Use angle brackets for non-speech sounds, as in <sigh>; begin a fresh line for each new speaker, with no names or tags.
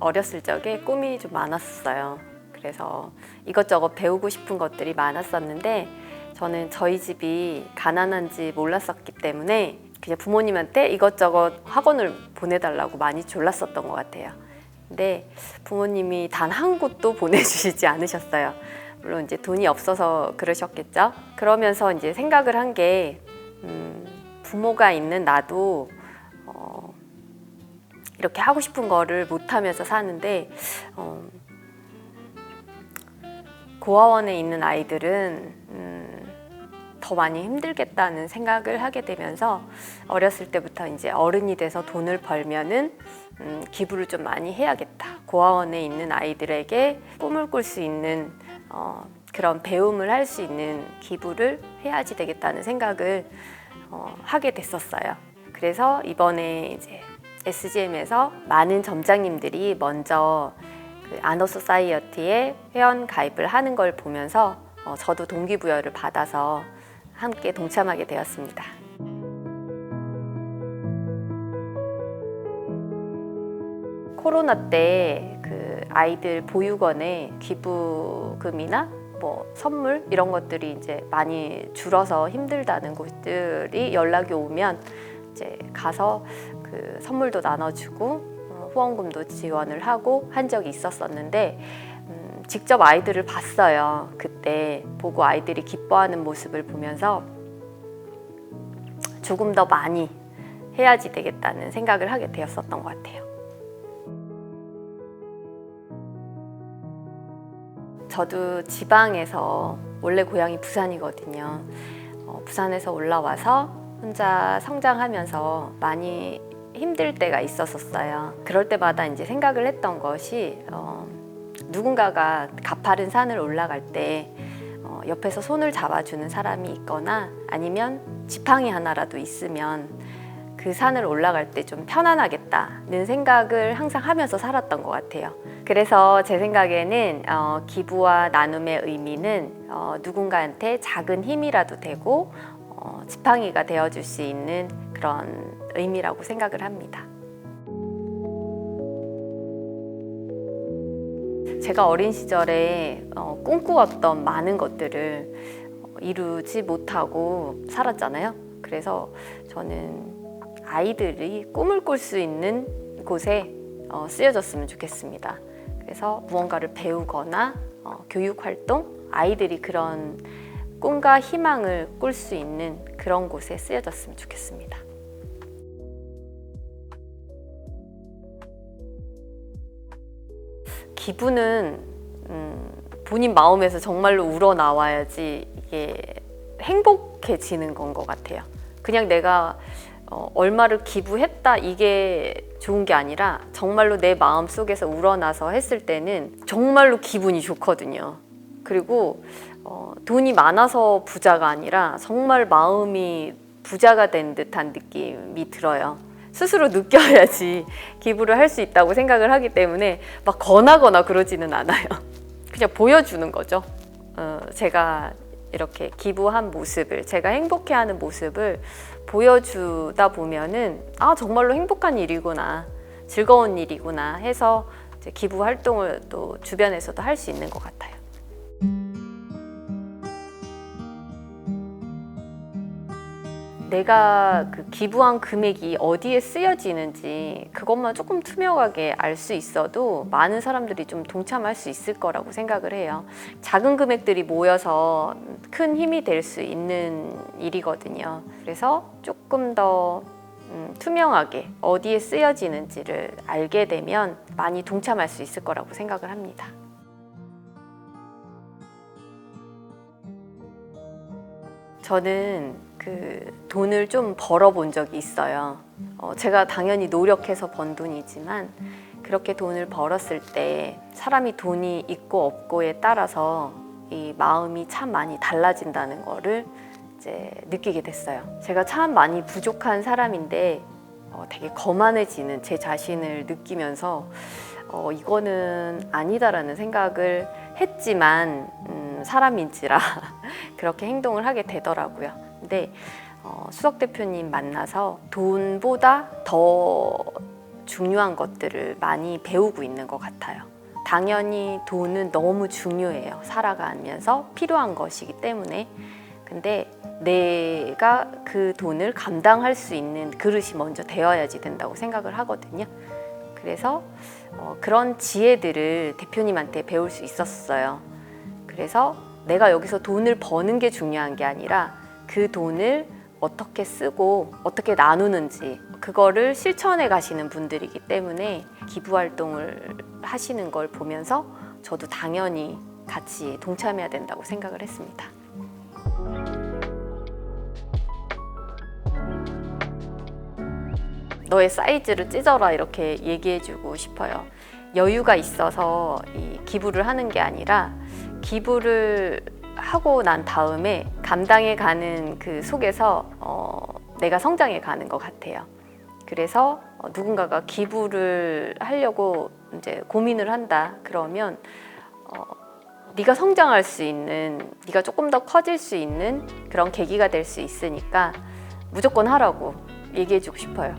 어렸을 적에 꿈이 좀 많았어요. 그래서 이것저것 배우고 싶은 것들이 많았었는데 저는 저희 집이 가난한지 몰랐었기 때문에 그냥 부모님한테 이것저것 학원을 보내달라고 많이 졸랐었던 것 같아요. 근데 부모님이 단 한 곳도 <laughs> 보내주시지 않으셨어요. 물론 이제 돈이 없어서 그러셨겠죠. 그러면서 이제 생각을 한 게 음, 부모가 있는 나도 어, 이렇게 하고 싶은 거를 못 하면서 사는데 어, 고아원에 있는 아이들은 음, 더 많이 힘들겠다는 생각을 하게 되면서 어렸을 때부터 이제 어른이 돼서 돈을 벌면은 음, 기부를 좀 많이 해야겠다. 고아원에 있는 아이들에게 꿈을 꿀 수 있는 어, 그런 배움을 할 수 있는 기부를 해야지 되겠다는 생각을 어, 하게 됐었어요. 그래서 이번에 이제 SGM에서 많은 점장님들이 먼저 그 아너 소사이어티에 회원 가입을 하는 걸 보면서 어, 저도 동기부여를 받아서 함께 동참하게 되었습니다. 코로나 때 그 아이들 보육원에 기부금이나 뭐 선물 이런 것들이 이제 많이 줄어서 힘들다는 곳들이 연락이 오면 이제 가서 그 선물도 나눠주고 어, 후원금도 지원을 하고 한 적이 있었었는데 음, 직접 아이들을 봤어요. 그때 보고 아이들이 기뻐하는 모습을 보면서 조금 더 많이 해야지 되겠다는 생각을 하게 되었었던 것 같아요. 저도 지방에서 원래 고향이 부산이거든요. 어, 부산에서 올라와서 혼자 성장하면서 많이 힘들 때가 있었었어요. 그럴 때마다 이제 생각을 했던 것이 어, 누군가가 가파른 산을 올라갈 때 어, 옆에서 손을 잡아주는 사람이 있거나 아니면 지팡이 하나라도 있으면 그 산을 올라갈 때 좀 편안하겠다는 생각을 항상 하면서 살았던 것 같아요. 그래서 제 생각에는 어, 기부와 나눔의 의미는 어, 누군가한테 작은 힘이라도 되고 어, 지팡이가 되어줄 수 있는 그런 의미라고 생각을 합니다. 제가 어린 시절에 어, 꿈꾸었던 많은 것들을 어, 이루지 못하고 살았잖아요. 그래서 저는 아이들이 꿈을 꿀 수 있는 곳에 어, 쓰여졌으면 좋겠습니다. 그래서 무언가를 배우거나 어, 교육 활동, 아이들이 그런 꿈과 희망을 꿀 수 있는 그런 곳에 쓰여졌으면 좋겠습니다. 기부는 음, 본인 마음에서 정말로 우러 나와야지 이게 행복해지는 건 것 같아요. 그냥 내가 어, 얼마를 기부했다 이게 좋은 게 아니라 정말로 내 마음 속에서 우러나서 했을 때는 정말로 기분이 좋거든요. 그리고 어, 돈이 많아서 부자가 아니라 정말 마음이 부자가 된 듯한 느낌이 들어요. 스스로 느껴야지 <laughs> 기부를 할 수 있다고 생각을 하기 때문에 막 권하거나 그러지는 않아요. <laughs> 그냥 보여주는 거죠. 어, 제가 이렇게 기부한 모습을, 제가 행복해하는 모습을 보여주다 보면은 아 정말로 행복한 일이구나, 즐거운 일이구나 해서 기부 활동을 또 주변에서도 할 수 있는 것 같아요. 내가 그 기부한 금액이 어디에 쓰여지는지 그것만 조금 투명하게 알 수 있어도 많은 사람들이 좀 동참할 수 있을 거라고 생각을 해요. 작은 금액들이 모여서 큰 힘이 될 수 있는 일이거든요. 그래서 조금 더 음, 투명하게 어디에 쓰여지는지를 알게 되면 많이 동참할 수 있을 거라고 생각을 합니다. 저는 그 돈을 좀 벌어본 적이 있어요. 어, 제가 당연히 노력해서 번 돈이지만 그렇게 돈을 벌었을 때 사람이 돈이 있고 없고에 따라서 이 마음이 참 많이 달라진다는 거를 이제 느끼게 됐어요. 제가 참 많이 부족한 사람인데 어, 되게 거만해지는 제 자신을 느끼면서 어, 이거는 아니다라는 생각을 했지만 음, 사람인지라 <laughs> 그렇게 행동을 하게 되더라고요. 근데 어, 수석 대표님 만나서 돈보다 더 중요한 것들을 많이 배우고 있는 것 같아요. 당연히 돈은 너무 중요해요. 살아가면서 필요한 것이기 때문에. 근데 내가 그 돈을 감당할 수 있는 그릇이 먼저 되어야지 된다고 생각을 하거든요. 그래서 어, 그런 지혜들을 대표님한테 배울 수 있었어요. 그래서 내가 여기서 돈을 버는 게 중요한 게 아니라 그 돈을 어떻게 쓰고 어떻게 나누는지 그거를 실천해 가시는 분들이기 때문에 기부 활동을 하시는 걸 보면서 저도 당연히 같이 동참해야 된다고 생각을 했습니다. 너의 사이즈를 찢어라 이렇게 얘기해주고 싶어요. 여유가 있어서 이 기부를 하는 게 아니라 기부를 하고 난 다음에 감당해 가는 그 속에서 어, 내가 성장해 가는 것 같아요. 그래서 어, 누군가가 기부를 하려고 이제 고민을 한다 그러면 어, 네가 성장할 수 있는 네가 조금 더 커질 수 있는 그런 계기가 될 수 있으니까 무조건 하라고 얘기해주고 싶어요.